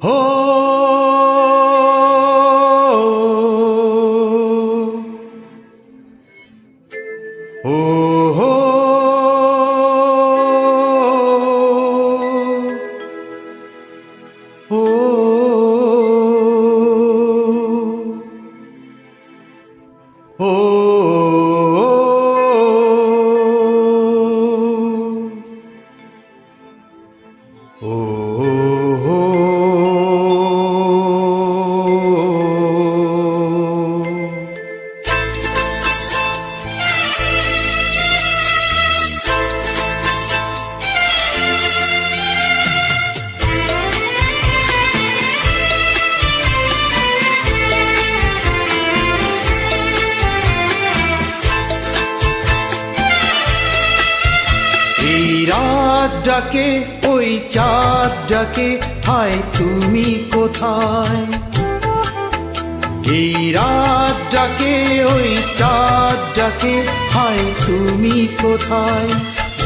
Oh, oh, oh, oh. ডাকে ওই চাঁদ ডাকে হায় তুমি কোথায়? এই রাত ডাকে ওই চাঁদ ডাকে হায় তুমি কোথায়?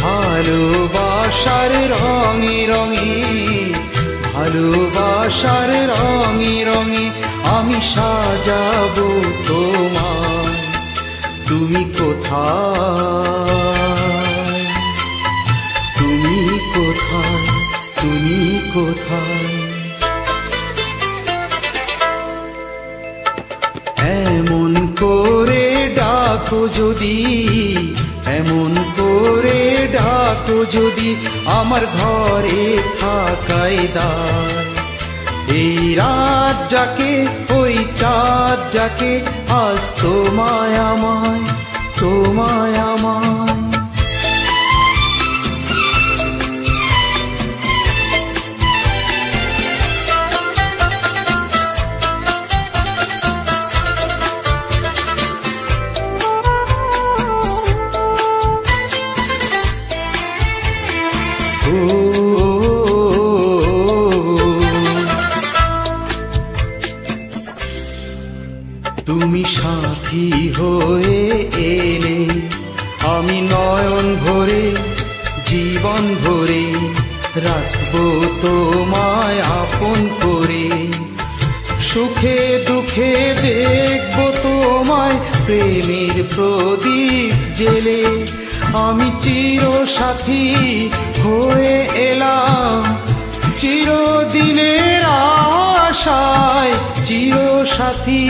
ভালোবাসার রঙে রঙে, ভালোবাসার রঙে রঙে আমি সাজাবো তোমায়। তুমি কোথায়? কোথায়? এমন করে ডাকো যদি, এমন করে ডাকো যদি, আমার ঘরে থাকাই দায়। এই রাত ডাকে ওই চাঁদ ডাকে আজ তোমায় আমায় তোমায় আমায়। সুখে দুঃখে দেখব তোমায়, প্রেমের প্রদীপ জেলে। আমি চির সাথী হয়ে এলাম, চিরদিনের আশায় চির সাথী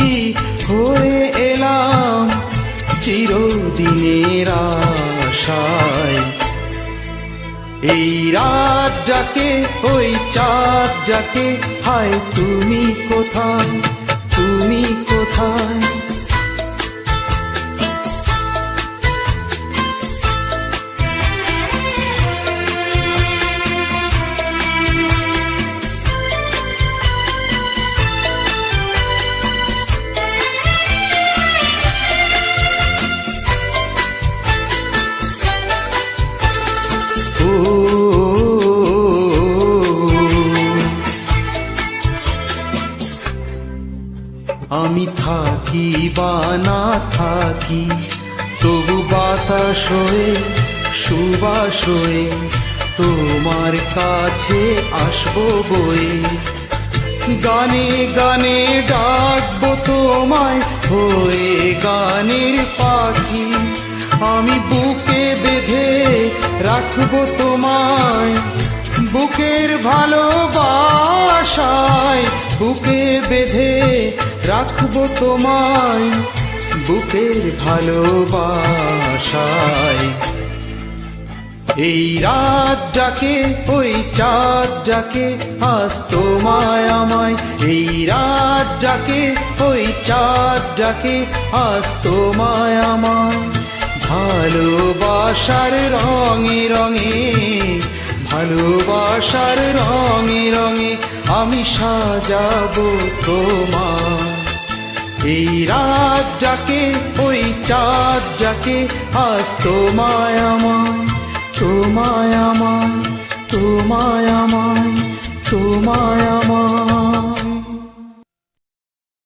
হয়ে এলাম, চিরদিনের আশায়। এই রাত ডাকে ওই চাঁদ ডাকে হায় তুমি কোথায়? তুমি কোথায়? আমি থাকি বা না থাকি, তবু বাতাস হয়ে, সুবাস হয়ে তোমার কাছে আসব বয়ে। গানে গানে ডাকবো তোমায় হয়ে গানের পাখি, আমি বুকে বেঁধে রাখব তোমায়। বুকের ভালোবাসায় বুকে বেঁধে রাখব তোমায়, বুকের ভালোবাসায়। এই রাত ডাকে, ওই চাঁদ ডাকে, আজ তোমায় আমায়। এই রাত ডাকে, ওই চাঁদ ডাকে, আজ তোমায় আমায়। ভালোবাসার রঙে রঙে, ভালোবাসার রঙে রঙে আমি সাজাব তোমার। এই রাত যাকে, ওই চাঁদ যাকে, আজ তোমায় আমায় তোমায় আমায় তোমায় আমায়, তোমায়